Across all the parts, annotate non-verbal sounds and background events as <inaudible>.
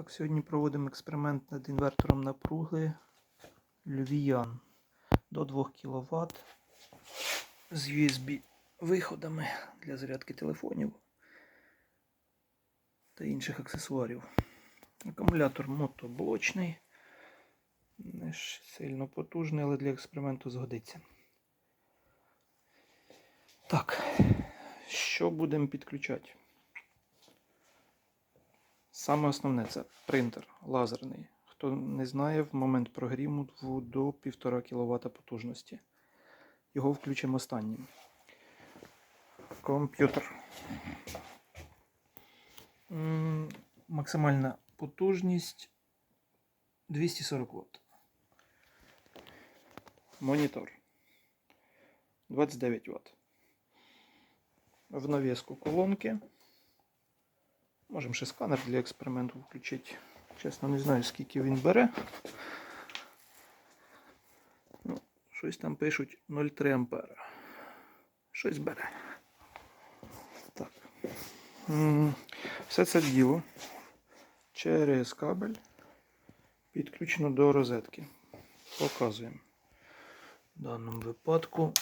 Так, сьогодні проводимо експеримент над інвертором напруги Львіян до 2 кВт з USB виходами для зарядки телефонів та інших аксесуарів. Акумулятор мотоблочний, не ж сильно потужний, але для експерименту згодиться. Так, що будемо підключати? Саме основне це принтер лазерний. Хто не знає, в момент прогріву до 1,5 кВт потужності. Його включимо останнім. Комп'ютер. Максимальна потужність 240 Вт. Монітор 29 Вт. В навіску колонки. Можемо ще сканер для експерименту включити. Чесно, не знаю, скільки він бере. Ну, щось там пишуть 0,3 ампера. Щось бере. Так. Все це діло через кабель підключено до розетки. Показуємо. В даному випадку.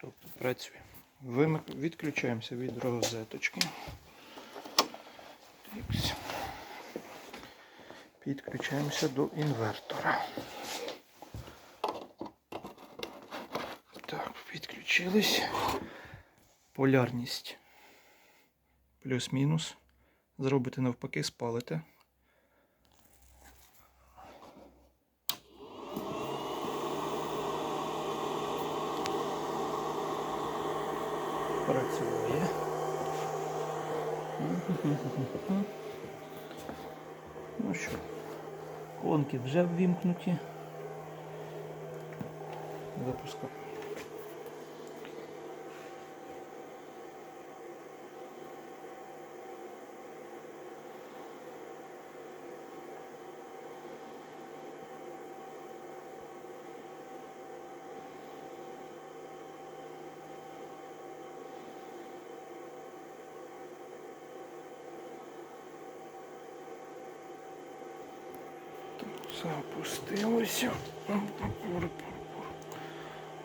Тобто працює. Відключаємося від розеточки. Підключаємося до інвертора. Так, підключились. Полярність плюс-мінус. Зробите навпаки, спалите. Працює. <laughs> Ну що, конки вже ввімкнуті. Запускаємо. Все опустилося.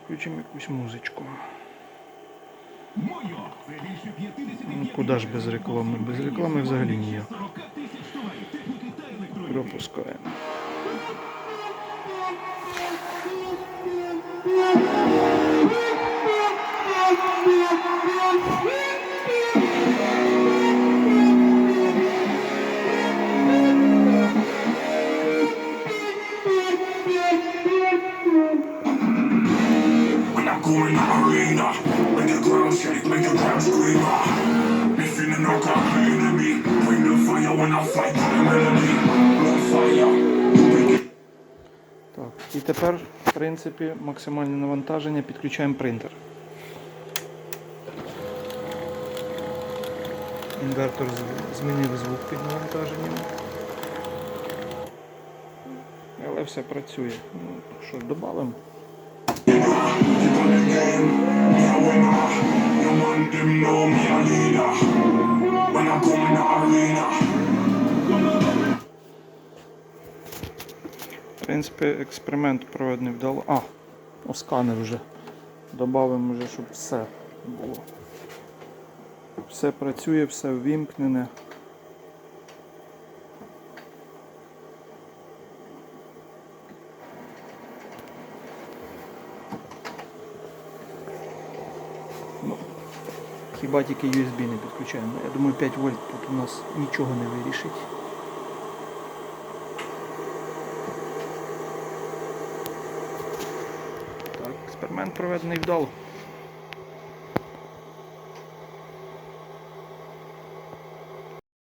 Включимо якусь музичку. Моє це більше 50 Ну, куди ж без реклами? Без реклами взагалі ніяк. 40 тисяч товарів техніки та електроніки. Пропускаємо. In the arena, make the ground shake, make the ground scream. If you know God enemy, bring the fire when I fight the melody. No fire. Так, і тепер, в принципі, максимальне навантаження підключаємо принтер. Інвертор змінив звук під навантаженням. Але все працює. Ну, що, додамо? В принципі, експеримент проведений вдало. А, о, сканер вже. Добавимо вже, щоб все було. Все працює, все ввімкнене. Хіба тільки USB не підключаємо. Я думаю, 5 вольт тут у нас нічого не вирішить. Так, експеримент проведений вдало.